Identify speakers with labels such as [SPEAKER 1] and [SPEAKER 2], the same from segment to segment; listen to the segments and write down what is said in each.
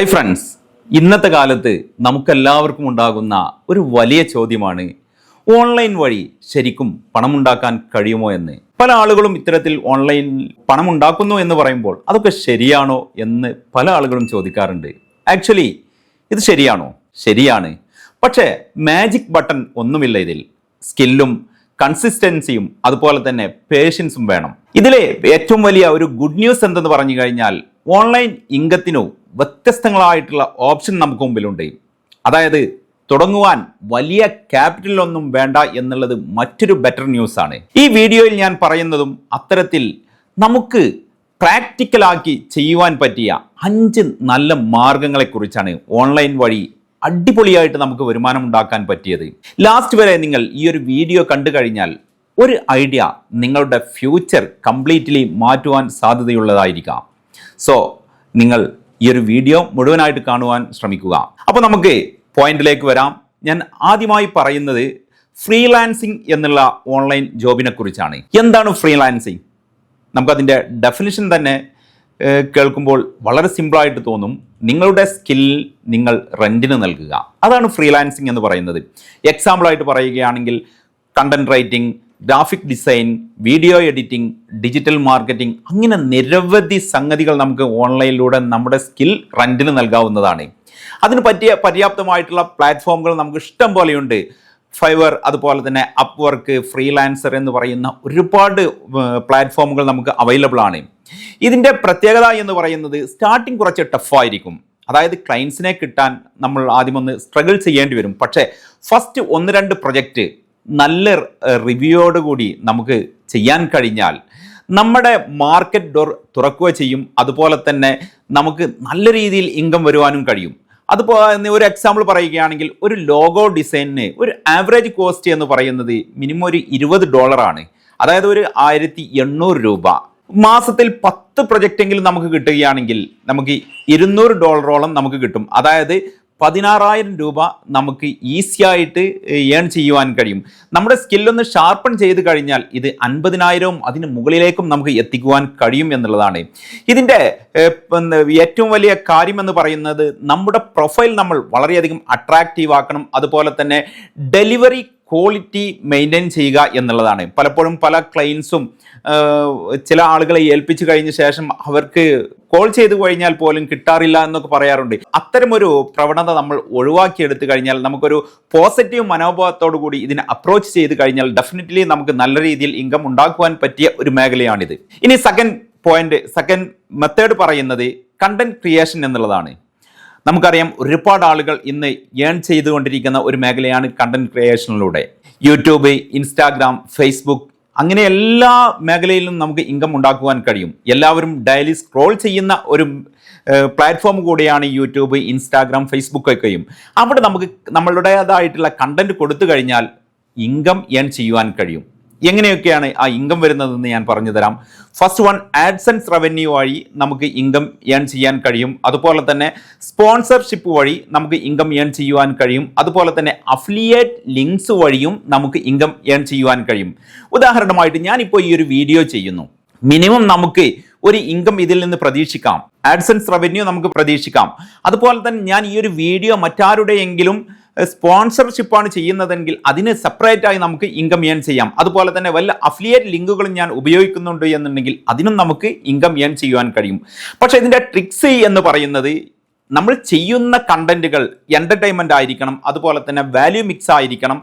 [SPEAKER 1] Hi friends ഇന്നത്തെ കാലത്ത് നമുക്കെല്ലാവർക്കും ഉണ്ടാകുന്ന ഒരു വലിയ ചോദ്യമാണ് ഓൺലൈൻ വഴി ശരിക്കും പണമുണ്ടാക്കാൻ കഴിയുമോ എന്ന്? പല ആളുകളും ഇത്തരത്തിൽ ഓൺലൈൻ പണമുണ്ടാക്കുന്നു എന്ന് പറയുമ്പോൾ അതൊക്കെ ശരിയാണോ എന്ന് പല ആളുകളും ചോദിക്കാറുണ്ട്. ആക്ച്വലി ഇത് ശരിയാണോ? ശരിയാണ്. പക്ഷേ മാജിക് ബട്ടൺ ഒന്നുമില്ല ഇതിൽ. സ്കില്ലും കൺസിസ്റ്റൻസിയും അതുപോലെ തന്നെ പേഷ്യൻസും വേണം. ഇതിലെ ഏറ്റവും വലിയ ഒരു ഗുഡ് ന്യൂസ് എന്തെന്ന് പറഞ്ഞു കഴിഞ്ഞാൽ ഓൺലൈൻ ഇംഗത്തിനു വ്യത്യസ്തങ്ങളായിട്ടുള്ള ഓപ്ഷൻ നമുക്ക് മുമ്പിലുണ്ട്. അതായത് തുടങ്ങുവാൻ വലിയ ക്യാപിറ്റലൊന്നും വേണ്ട എന്നുള്ളത് മറ്റൊരു ബെറ്റർ ന്യൂസാണ് ഈ വീഡിയോയിൽ ഞാൻ പറയുന്നതും അത്തരത്തിൽ നമുക്ക് പ്രാക്ടിക്കലാക്കി ചെയ്യുവാൻ പറ്റിയ അഞ്ച് നല്ല മാർഗങ്ങളെക്കുറിച്ചാണ് ഓൺലൈൻ വഴി അടിപൊളിയായിട്ട് നമുക്ക് വരുമാനം ഉണ്ടാക്കാൻ പറ്റിയത്. ലാസ്റ്റ് വരെ നിങ്ങൾ ഈ ഒരു വീഡിയോ കണ്ടു കഴിഞ്ഞാൽ ഒരു ഐഡിയ നിങ്ങളുടെ ഫ്യൂച്ചർ കംപ്ലീറ്റ്ലി മാറ്റുവാൻ സാധ്യതയുള്ളതായിരിക്കാം. സോ നിങ്ങൾ ഈ ഒരു വീഡിയോ മുഴുവനായിട്ട് കാണുവാൻ ശ്രമിക്കുക. അപ്പോൾ നമുക്ക് പോയിന്റിലേക്ക് വരാം. ഞാൻ ആദ്യമായി പറയുന്നത് ഫ്രീലാൻസിങ് എന്നുള്ള ഓൺലൈൻ ജോബിനെ കുറിച്ചാണ്. എന്താണ് ഫ്രീലാൻസിങ്? നമുക്കതിന്റെ ഡെഫിനിഷൻ തന്നെ കേൾക്കുമ്പോൾ വളരെ സിമ്പിളായിട്ട് തോന്നും. നിങ്ങളുടെ സ്കിൽ നിങ്ങൾ റെന്റിന് നൽകുക. അതാണ് ഫ്രീലാൻസിങ് എന്ന് പറയുന്നത്. എക്സാമ്പിളായിട്ട് പറയുകയാണെങ്കിൽ content writing graphic design video editing digital marketing അങ്ങനെ നിരവധി സംഗതികൾ നമുക്ക് ഓൺലൈനിലൂടെ നമ്മുടെ സ്കിൽ റെന്റിന് നൽകാവുന്നതാണ്. അതിന് പറ്റിയ പര്യാപ്തമായിട്ടുള്ള പ്ലാറ്റ്ഫോമുകൾ നമുക്ക് ഇഷ്ടം പോലെയുണ്ട്. ഫൈവർ അതുപോലെ തന്നെ അപ്പ് വർക്ക് ഫ്രീലാൻസർ എന്ന് പറയുന്ന ഒരുപാട് പ്ലാറ്റ്ഫോമുകൾ നമുക്ക് അവൈലബിൾ ആണ്. ഇതിന്റെ പ്രത്യേകത എന്ന് പറയുന്നത് സ്റ്റാർട്ടിങ് കുറച്ച് ടഫായിരിക്കും അതായത് ക്ലയൻസിനെ കിട്ടാൻ നമ്മൾ ആദ്യം ഒന്ന് സ്ട്രഗിൾ ചെയ്യേണ്ടി വരും. പക്ഷേ ഫസ്റ്റ് ഒന്ന് രണ്ട് പ്രൊജക്റ്റ് നല്ല റിവ്യൂയോടുകൂടി നമുക്ക് ചെയ്യാൻ കഴിഞ്ഞാൽ നമ്മുടെ മാർക്കറ്റ് ഡോർ തുറക്കുക ചെയ്യും. അതുപോലെ തന്നെ നമുക്ക് നല്ല രീതിയിൽ ഇൻകം വരുവാനും കഴിയും. അതുപോലെ ഒരു എക്സാമ്പിൾ പറയുകയാണെങ്കിൽ ഒരു ലോഗോ ഡിസൈനിന് ഒരു ആവറേജ് കോസ്റ്റ് എന്ന് പറയുന്നത് മിനിമം ഒരു ഇരുപത് ഡോളറാണ് അതായത് ഒരു ആയിരത്തി എണ്ണൂറ് രൂപ. മാസത്തിൽ പത്ത് പ്രൊജക്റ്റെങ്കിലും നമുക്ക് കിട്ടുകയാണെങ്കിൽ നമുക്ക് ഇരുന്നൂറ് ഡോളറോളം നമുക്ക് കിട്ടും. അതായത് പതിനാറായിരം രൂപ നമുക്ക് ഈസി ആയിട്ട് ഏൺ ചെയ്യുവാൻ കഴിയും. നമ്മുടെ സ്കില്ലൊന്ന് ഷാർപ്പൺ ചെയ്ത് കഴിഞ്ഞാൽ ഇത് അൻപതിനായിരവും അതിന് മുകളിലേക്കും നമുക്ക് എത്തിക്കുവാൻ കഴിയും എന്നുള്ളതാണ്. ഇതിന്റെ ഏറ്റവും വലിയ കാര്യം എന്ന് പറയുന്നത് നമ്മുടെ പ്രൊഫൈൽ നമ്മൾ വളരെയധികം അട്രാക്റ്റീവ് ആക്കണം. അതുപോലെ തന്നെ ഡെലിവറി ക്വാളിറ്റി മെയിന്റെയിൻ ചെയ്യുക എന്നുള്ളതാണ്. പലപ്പോഴും പല ക്ലയൻസും ചില ആളുകളെ ഏൽപ്പിച്ചു കഴിഞ്ഞ ശേഷം അവർക്ക് കോൾ ചെയ്തു കഴിഞ്ഞാൽ പോലും കിട്ടാറില്ല എന്നൊക്കെ പറയാറുണ്ട്. അത്തരമൊരു പ്രവണത നമ്മൾ ഒഴിവാക്കിയെടുത്തു കഴിഞ്ഞാൽ നമുക്കൊരു പോസിറ്റീവ് മനോഭാവത്തോടു കൂടി ഇതിനെ അപ്രോച്ച് ചെയ്ത് കഴിഞ്ഞാൽ ഡെഫിനറ്റ്ലി നമുക്ക് നല്ല രീതിയിൽ ഇൻകം ഉണ്ടാക്കുവാൻ പറ്റിയ ഒരു മേഖലയാണിത്. ഇനി സെക്കൻഡ് പോയിന്റ് സെക്കൻഡ് മെത്തേഡ് പറയുന്നത് കണ്ടന്റ് ക്രിയേഷൻ എന്നുള്ളതാണ്. നമുക്കറിയാം ഒരുപാട് ആളുകൾ ഇന്ന് ഏൺ ചെയ്തുകൊണ്ടിരിക്കുന്ന ഒരു മേഖലയാണ് കണ്ടന്റ് ക്രിയേഷനിലൂടെ യൂട്യൂബ് ഇൻസ്റ്റാഗ്രാം ഫേസ്ബുക്ക് അങ്ങനെ എല്ലാ മേഖലയിലും നമുക്ക് ഇൻകം ഉണ്ടാക്കുവാൻ കഴിയും. എല്ലാവരും ഡെയിലി സ്ക്രോൾ ചെയ്യുന്ന ഒരു പ്ലാറ്റ്ഫോം കൂടിയാണ് യൂട്യൂബ് ഇൻസ്റ്റാഗ്രാം ഫേസ്ബുക്ക് ഒക്കെയും. അവിടെ നമുക്ക് നമ്മളുടേതായിട്ടുള്ള കണ്ടന്റ് കൊടുത്തു കഴിഞ്ഞാൽ ഇൻകം ഏൺ ചെയ്യുവാൻ കഴിയും. എങ്ങനെയൊക്കെയാണ് ആ ഇൻകം വരുന്നതെന്ന് ഞാൻ പറഞ്ഞു തരാം. ഫസ്റ്റ് വൺ ആഡ്സൻസ് റവന്യൂ വഴി നമുക്ക് ഇൻകം ഏൺ ചെയ്യാൻ കഴിയും. അതുപോലെ തന്നെ സ്പോൺസർഷിപ്പ് വഴി നമുക്ക് ഇൻകം ഏൺ ചെയ്യുവാൻ കഴിയും. അതുപോലെ തന്നെ അഫിലിയേറ്റ് ലിങ്ക്സ് വഴിയും നമുക്ക് ഇൻകം ഏൺ ചെയ്യുവാൻ കഴിയും. ഉദാഹരണമായിട്ട് ഞാനിപ്പോൾ ഈ ഒരു വീഡിയോ ചെയ്യുന്നു. മിനിമം നമുക്ക് ഒരു ഇൻകം ഇതിൽ നിന്ന് പ്രതീക്ഷിക്കാം. ആഡ്സൻസ് റവന്യൂ നമുക്ക് പ്രതീക്ഷിക്കാം. അതുപോലെ തന്നെ ഞാൻ ഈ ഒരു വീഡിയോ മറ്റാരുടെയെങ്കിലും സ്പോൺസർഷിപ്പാണ് ചെയ്യുന്നതെങ്കിൽ അതിന് സെപ്പറേറ്റായി നമുക്ക് ഇൻകം ഏൺ ചെയ്യാം. അതുപോലെ തന്നെ വല്ല അഫിലിയേറ്റ് ലിങ്കുകളും ഞാൻ ഉപയോഗിക്കുന്നുണ്ട് എന്നുണ്ടെങ്കിൽ അതിനും നമുക്ക് ഇൻകം ഏൺ ചെയ്യുവാൻ കഴിയും. പക്ഷേ ഇതിന്റെ ട്രിക്സ് എന്ന് പറയുന്നത് നമ്മൾ ചെയ്യുന്ന കണ്ടന്റുകൾ എന്റർടൈൻമെന്റ് ആയിരിക്കണം അതുപോലെ തന്നെ വാല്യൂ മിക്സ് ആയിരിക്കണം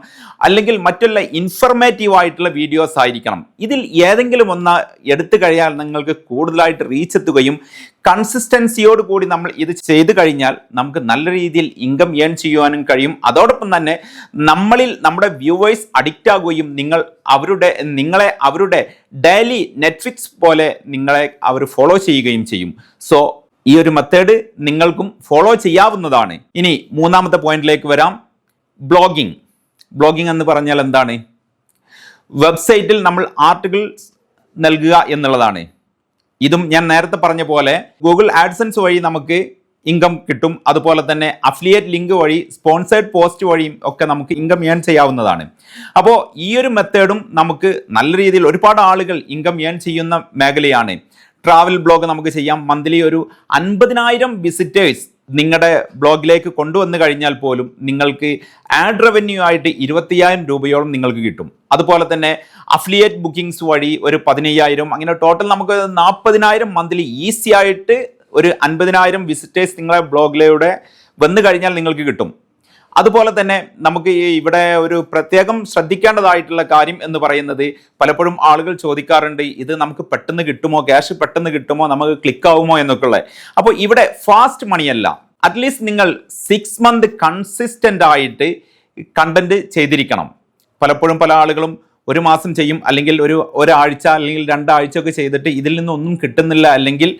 [SPEAKER 1] അല്ലെങ്കിൽ മറ്റുള്ള ഇൻഫർമേറ്റീവ് ആയിട്ടുള്ള വീഡിയോസ് ആയിരിക്കണം. ഇതിൽ ഏതെങ്കിലും ഒന്ന് എടുത്തു കഴിഞ്ഞാൽ നിങ്ങൾക്ക് കൂടുതലായിട്ട് റീച്ച് എത്തുകയും കൺസിസ്റ്റൻസിയോട് കൂടി നമ്മൾ ഇത് ചെയ്തു കഴിഞ്ഞാൽ നമുക്ക് നല്ല രീതിയിൽ ഇൻകം ഏൺ ചെയ്യുവാനും കഴിയും. അതോടൊപ്പം തന്നെ നമ്മളിൽ നമ്മുടെ വ്യൂവേഴ്സ് അഡിക്റ്റ് ആകുകയും നിങ്ങൾ അവരുടെ നിങ്ങളെ അവരുടെ ഡെയിലി നെറ്റ്ഫ്ലിക്സ് പോലെ നിങ്ങളെ അവർ ഫോളോ ചെയ്യുകയും ചെയ്യും. സോ ഈ ഒരു മെത്തേഡ് നിങ്ങൾക്കും ഫോളോ ചെയ്യാവുന്നതാണ്. ഇനി മൂന്നാമത്തെ പോയിന്റിലേക്ക് വരാം. ബ്ലോഗിംഗ് ബ്ലോഗിംഗ് എന്ന് പറഞ്ഞാൽ എന്താണ്? വെബ്സൈറ്റിൽ നമ്മൾ ആർട്ടിക്കിൾസ് നൽകുക എന്നുള്ളതാണ്. ഇതും ഞാൻ നേരത്തെ പറഞ്ഞ പോലെ ഗൂഗിൾ ആഡ്സൻസ് വഴി നമുക്ക് ഇൻകം കിട്ടും. അതുപോലെ തന്നെ അഫിലിയേറ്റ് ലിങ്ക് വഴി സ്പോൺസേഡ് പോസ്റ്റ് വഴിയും ഒക്കെ നമുക്ക് ഇൻകം ഏൺ ചെയ്യാവുന്നതാണ്. അപ്പോൾ ഈ ഒരു മെത്തേഡും നമുക്ക് നല്ല രീതിയിൽ ഒരുപാട് ആളുകൾ ഇൻകം ഏൺ ചെയ്യുന്ന മേഖലയാണ്. ട്രാവൽ ബ്ലോഗ് നമുക്ക് ചെയ്യാം. മന്ത്ലി ഒരു അൻപതിനായിരം വിസിറ്റേഴ്സ് നിങ്ങളുടെ ബ്ലോഗിലേക്ക് കൊണ്ടുവന്നു കഴിഞ്ഞാൽ പോലും നിങ്ങൾക്ക് ആഡ് റവന്യൂ ആയിട്ട് ഇരുപത്തിയായിരം രൂപയോളം നിങ്ങൾക്ക് കിട്ടും. അതുപോലെ തന്നെ അഫിലിയേറ്റ് ബുക്കിംഗ്സ് വഴി ഒരു പതിനയ്യായിരം അങ്ങനെ ടോട്ടൽ നമുക്ക് നാൽപ്പതിനായിരം മന്ത്ലി ഈസി ആയിട്ട് ഒരു അൻപതിനായിരം വിസിറ്റേഴ്സ് നിങ്ങളെ ബ്ലോഗിലൂടെ വന്നു കഴിഞ്ഞാൽ നിങ്ങൾക്ക് കിട്ടും. അതുപോലെ തന്നെ നമുക്ക് ഈ ഇവിടെ ഒരു പ്രത്യേകം ശ്രദ്ധിക്കേണ്ടതായിട്ടുള്ള കാര്യം എന്ന് പറയുന്നത് പലപ്പോഴും ആളുകൾ ചോദിക്കാറുണ്ട് ഇത് നമുക്ക് പെട്ടെന്ന് കിട്ടുമോ? ക്യാഷ് പെട്ടെന്ന് കിട്ടുമോ? നമുക്ക് ക്ലിക്ക് ആവുമോ എന്നൊക്കെ ഉള്ളത് അപ്പോൾ ഇവിടെ ഫാസ്റ്റ് മണിയല്ല അറ്റ്ലീസ്റ്റ് നിങ്ങൾ സിക്സ് മന്ത് കൺസിസ്റ്റന്റ് ആയിട്ട് കണ്ടന്റ് ചെയ്തിരിക്കണം. പലപ്പോഴും പല ആളുകളും ഒരു മാസം ചെയ്യും അല്ലെങ്കിൽ ഒരു ഒരാഴ്ച അല്ലെങ്കിൽ രണ്ടാഴ്ച ഒക്കെ ചെയ്തിട്ട് ഇതിൽ നിന്നൊന്നും കിട്ടുന്നില്ല അല്ലെങ്കിൽ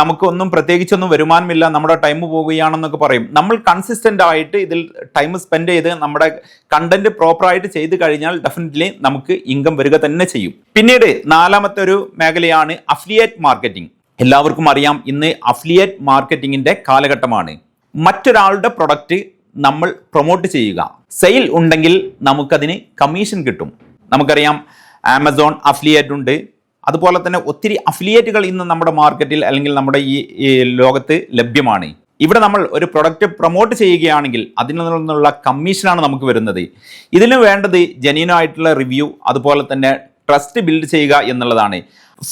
[SPEAKER 1] നമുക്കൊന്നും പ്രത്യേകിച്ചൊന്നും വരുമാനമില്ല നമ്മുടെ ടൈം പോവുകയാണെന്നൊക്കെ പറയും. നമ്മൾ കൺസിസ്റ്റന്റ് ആയിട്ട് ഇതിൽ ടൈം സ്പെൻഡ് ചെയ്ത് നമ്മുടെ കണ്ടന്റ് പ്രോപ്പറായിട്ട് ചെയ്ത് കഴിഞ്ഞാൽ ഡെഫിനറ്റ്ലി നമുക്ക് ഇൻകം വരിക തന്നെ ചെയ്യും. പിന്നീട് നാലാമത്തെ ഒരു മേഖലയാണ് അഫിലിയേറ്റ് മാർക്കറ്റിംഗ് എല്ലാവർക്കും അറിയാം ഇന്ന് അഫിലിയേറ്റ് മാർക്കറ്റിങ്ങിന്റെ കാലഘട്ടമാണ്. മറ്റൊരാളുടെ പ്രൊഡക്റ്റ് നമ്മൾ പ്രൊമോട്ട് ചെയ്യുക. സെയിൽ ഉണ്ടെങ്കിൽ നമുക്കതിന് കമ്മീഷൻ കിട്ടും. നമുക്കറിയാം ആമസോൺ അഫിലിയേറ്റ് ഉണ്ട്. അതുപോലെ തന്നെ ഒത്തിരി അഫിലിയേറ്റുകൾ ഇന്ന് നമ്മുടെ മാർക്കറ്റിൽ അല്ലെങ്കിൽ നമ്മുടെ ഈ ലോകത്ത് ലഭ്യമാണ്. ഇവിടെ നമ്മൾ ഒരു പ്രൊഡക്റ്റ് പ്രൊമോട്ട് ചെയ്യുകയാണെങ്കിൽ അതിൽ നിന്നുള്ള കമ്മീഷനാണ് നമുക്ക് വരുന്നത്. ഇതിന് വേണ്ടത് ജെന്യൂനായിട്ടുള്ള റിവ്യൂ അതുപോലെ തന്നെ ട്രസ്റ്റ് ബിൽഡ് ചെയ്യുക എന്നുള്ളതാണ്.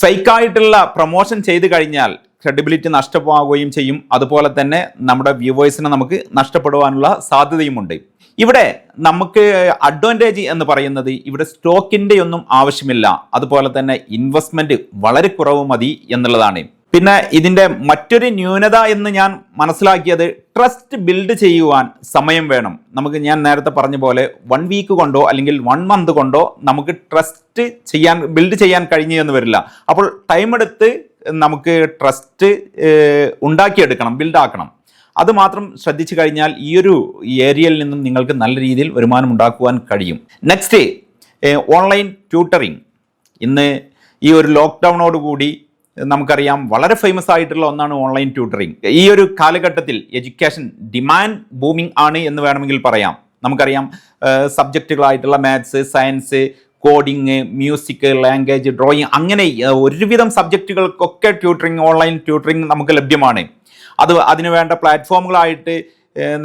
[SPEAKER 1] ഫേക്കായിട്ടുള്ള പ്രൊമോഷൻ ചെയ്ത് കഴിഞ്ഞാൽ ക്രെഡിബിലിറ്റി നഷ്ടമാവുകയും ചെയ്യും. അതുപോലെ തന്നെ നമ്മുടെ വ്യൂവേഴ്സിനെ നമുക്ക് നഷ്ടപ്പെടുവാനുള്ള സാധ്യതയുമുണ്ട്. ഇവിടെ നമുക്ക് അഡ്വാന്റേജ് എന്ന് പറയുന്നത് ഇവിടെ സ്റ്റോക്കിന്റെ ഒന്നും ആവശ്യമില്ല. അതുപോലെ തന്നെ ഇൻവെസ്റ്റ്മെന്റ് വളരെ കുറവ് മതി എന്നുള്ളതാണ്. പിന്നെ ഇതിന്റെ മറ്റൊരു ന്യൂനത എന്ന് ഞാൻ മനസ്സിലാക്കിയത് ട്രസ്റ്റ് ബിൽഡ് ചെയ്യുവാൻ സമയം വേണം. നമുക്ക് ഞാൻ നേരത്തെ പറഞ്ഞ പോലെ വൺ വീക്ക് കൊണ്ടോ അല്ലെങ്കിൽ വൺ മന്ത് കൊണ്ടോ നമുക്ക് ട്രസ്റ്റ് ചെയ്യാൻ ബിൽഡ് ചെയ്യാൻ കഴിഞ്ഞു എന്ന് വരില്ല. അപ്പോൾ ടൈം എടുത്ത് നമുക്ക് ട്രസ്റ്റ് ഉണ്ടാക്കിയെടുക്കണം ബിൽഡാക്കണം അത് മാത്രം ശ്രദ്ധിച്ചു കഴിഞ്ഞാൽ ഈ ഒരു ഏരിയയിൽ നിന്നും നിങ്ങൾക്ക് നല്ല രീതിയിൽ വരുമാനം ഉണ്ടാക്കുവാൻ കഴിയും. നെക്സ്റ്റ് ഓൺലൈൻ ട്യൂട്ടറിങ് ഇന്ന് ഈ ഒരു ലോക്ക്ഡൗണോടുകൂടി നമുക്കറിയാം വളരെ ഫേമസ് ആയിട്ടുള്ള ഒന്നാണ് ഓൺലൈൻ ട്യൂട്ടറിങ് ഈ ഒരു കാലഘട്ടത്തിൽ എഡ്യൂക്കേഷൻ ഡിമാൻഡ് ബൂമിംഗ് ആണ് എന്ന് വേണമെങ്കിൽ പറയാം. നമുക്കറിയാം സബ്ജക്റ്റുകളായിട്ടുള്ള maths science coding music language drawing അങ്ങനെ ഒരുവിധം സബ്ജക്റ്റുകൾക്കൊക്കെ ട്യൂട്ടറിങ് ഓൺലൈൻ ട്യൂട്ടറിങ് നമുക്ക് ലഭ്യമാണ്. അത് അതിന് വേണ്ട പ്ലാറ്റ്ഫോമുകളായിട്ട്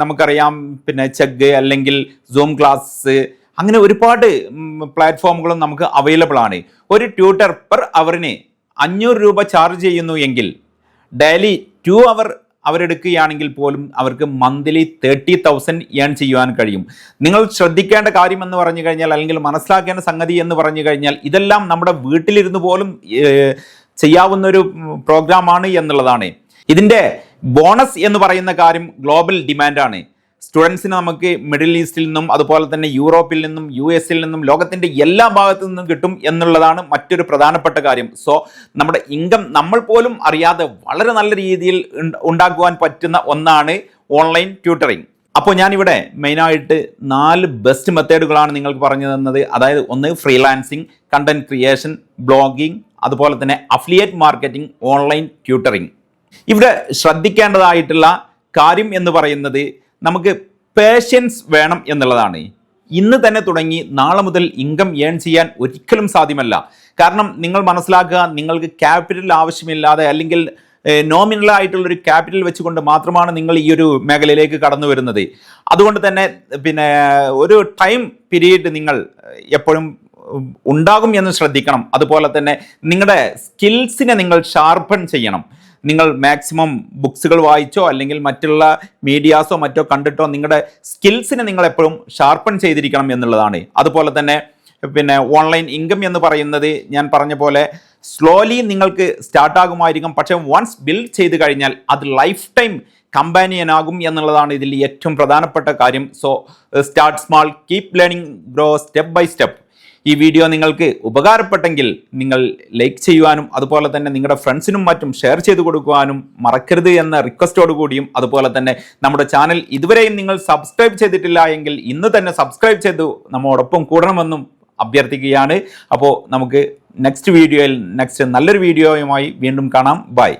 [SPEAKER 1] നമുക്കറിയാം. പിന്നെ ചെഗ് അല്ലെങ്കിൽ സൂം ക്ലാസ് അങ്ങനെ ഒരുപാട് പ്ലാറ്റ്ഫോമുകളും നമുക്ക് അവൈലബിൾ ആണ്. ഒരു ട്യൂട്ടർ പെർ അവറിന് അഞ്ഞൂറ് രൂപ ചാർജ് ചെയ്യുന്നു എങ്കിൽ ഡെയിലി ടു അവർ അവരെടുക്കുകയാണെങ്കിൽ പോലും അവർക്ക് മന്ത്ലി തേർട്ടി തൗസൻഡ് ഏൺ ചെയ്യുവാൻ കഴിയും. നിങ്ങൾ ശ്രദ്ധിക്കേണ്ട കാര്യം എന്ന് പറഞ്ഞു കഴിഞ്ഞാൽ അല്ലെങ്കിൽ മനസ്സിലാക്കേണ്ട സംഗതി എന്ന് പറഞ്ഞു കഴിഞ്ഞാൽ ഇതെല്ലാം നമ്മുടെ വീട്ടിലിരുന്ന് പോലും ചെയ്യാവുന്ന ഒരു പ്രോഗ്രാമാണ് എന്നുള്ളതാണ്. ഇതിന്റെ ബോണസ് എന്ന് പറയുന്ന കാര്യം ഗ്ലോബൽ ഡിമാൻഡാണ്. സ്റ്റുഡൻസിന് നമുക്ക് മിഡിൽ ഈസ്റ്റിൽ നിന്നും അതുപോലെ തന്നെ യൂറോപ്പിൽ നിന്നും യു എസിൽ നിന്നും ലോകത്തിന്റെ എല്ലാ ഭാഗത്തു നിന്നും കിട്ടും എന്നുള്ളതാണ് മറ്റൊരു പ്രധാനപ്പെട്ട കാര്യം. സോ നമ്മുടെ ഇൻകം നമ്മൾ പോലും അറിയാതെ വളരെ നല്ല രീതിയിൽ ഉണ്ടാക്കുവാൻ പറ്റുന്ന ഒന്നാണ് ഓൺലൈൻ ട്യൂട്ടറിങ്. അപ്പോൾ ഞാനിവിടെ മെയിനായിട്ട് നാല് ബെസ്റ്റ് മെത്തേഡുകളാണ് നിങ്ങൾക്ക് പറഞ്ഞു തന്നത്. അതായത് ഒന്ന് ഫ്രീലാൻസിങ് കണ്ടന്റ് ക്രിയേഷൻ ബ്ലോഗിംഗ് അതുപോലെ തന്നെ അഫിലിയേറ്റ് മാർക്കറ്റിംഗ് ഓൺലൈൻ ട്യൂട്ടറിങ്. ഇവിടെ ശ്രദ്ധിക്കേണ്ടതായിട്ടുള്ള കാര്യം എന്ന് പറയുന്നത് നമുക്ക് പേഷ്യൻസ് വേണം എന്നുള്ളതാണ്. ഇന്ന് തന്നെ തുടങ്ങി നാളെ മുതൽ ഇൻകം ഏൺ ചെയ്യാൻ ഒരിക്കലും സാധ്യമല്ല. കാരണം നിങ്ങൾ മനസ്സിലാക്കുക നിങ്ങൾക്ക് ക്യാപിറ്റൽ ആവശ്യമില്ലാതെ അല്ലെങ്കിൽ നോമിനൽ ആയിട്ടുള്ളൊരു ക്യാപിറ്റൽ വെച്ചുകൊണ്ട് മാത്രമാണ് നിങ്ങൾ ഈ ഒരു മേഖലയിലേക്ക് കടന്നു വരുന്നത്. അതുകൊണ്ട് തന്നെ പിന്നെ ഒരു ടൈം പീരീഡ് നിങ്ങൾ എപ്പോഴും ഉണ്ടാകും എന്ന് ശ്രദ്ധിക്കണം. അതുപോലെ തന്നെ നിങ്ങളുടെ സ്കിൽസിനെ നിങ്ങൾ ഷാർപ്പൺ ചെയ്യണം. നിങ്ങൾ മാക്സിമം ബുക്സുകൾ വായിച്ചോ അല്ലെങ്കിൽ മറ്റുള്ള മീഡിയാസോ മറ്റോ കണ്ടിട്ടോ നിങ്ങളുടെ സ്കിൽസിനെ നിങ്ങൾ എപ്പോഴും ഷാർപ്പൺ ചെയ്തിരിക്കണം എന്നുള്ളതാണ്. അതുപോലെ തന്നെ പിന്നെ ഓൺലൈൻ ഇൻകം എന്ന് പറയുന്നത് ഞാൻ പറഞ്ഞ പോലെ സ്ലോലി നിങ്ങൾക്ക് സ്റ്റാർട്ടാകുമായിരിക്കും പക്ഷേ വൺസ് ബിൽഡ് ചെയ്ത് കഴിഞ്ഞാൽ അത് ലൈഫ് ടൈം കമ്പാനിയനാകും എന്നുള്ളതാണ് ഇതിൽ ഏറ്റവും പ്രധാനപ്പെട്ട കാര്യം. So start small keep learning grow step by step ഈ വീഡിയോ നിങ്ങൾക്ക് ഉപകാരപ്പെട്ടെങ്കിൽ നിങ്ങൾ ലൈക്ക് ചെയ്യുവാനും അതുപോലെ തന്നെ നിങ്ങളുടെ ഫ്രണ്ട്സിനും മറ്റും ഷെയർ ചെയ്ത് കൊടുക്കുവാനും മറക്കരുത് എന്ന റിക്വസ്റ്റോട് കൂടിയും അതുപോലെ തന്നെ നമ്മുടെ ചാനൽ ഇതുവരെയും നിങ്ങൾ സബ്സ്ക്രൈബ് ചെയ്തിട്ടില്ല എങ്കിൽ ഇന്ന് തന്നെ സബ്സ്ക്രൈബ് ചെയ്തു നമ്മോടൊപ്പം കൂടണമെന്നും അഭ്യർത്ഥിക്കുകയാണ്. അപ്പോൾ നമുക്ക് നെക്സ്റ്റ് വീഡിയോയിൽ നെക്സ്റ്റ് നല്ലൊരു വീഡിയോയുമായി വീണ്ടും കാണാം. ബൈ